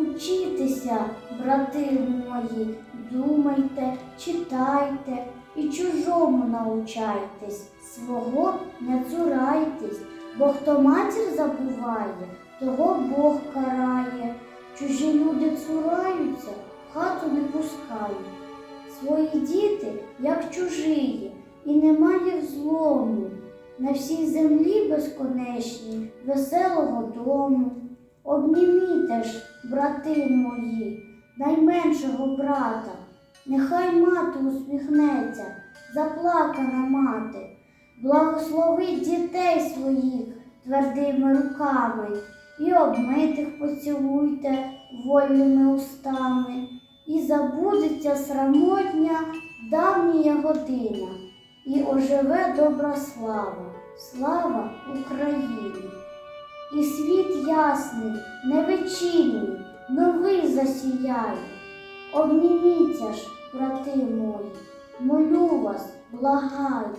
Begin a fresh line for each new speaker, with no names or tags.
Учітеся, брати мої, думайте, читайте і чужому научайтесь, свого не цурайтесь, бо хто матір забуває, того Бог карає. Чужі люди цураються, хату не пускають. Свої діти, як чужиї, і немає взлому. На всій землі безконечній, веселого дому. Обніміте ж, брати мої, найменшого брата, нехай мати усміхнеться, заплакана мати, благословить дітей своїх твердими руками і обмитих поцілуйте вольними устами, і забудеться срамотня давня година, і оживе добра слава, слава Україні. І світ ясний, невечірній, новий засіяє. Обніміться ж, брати мої, молю вас, благаю,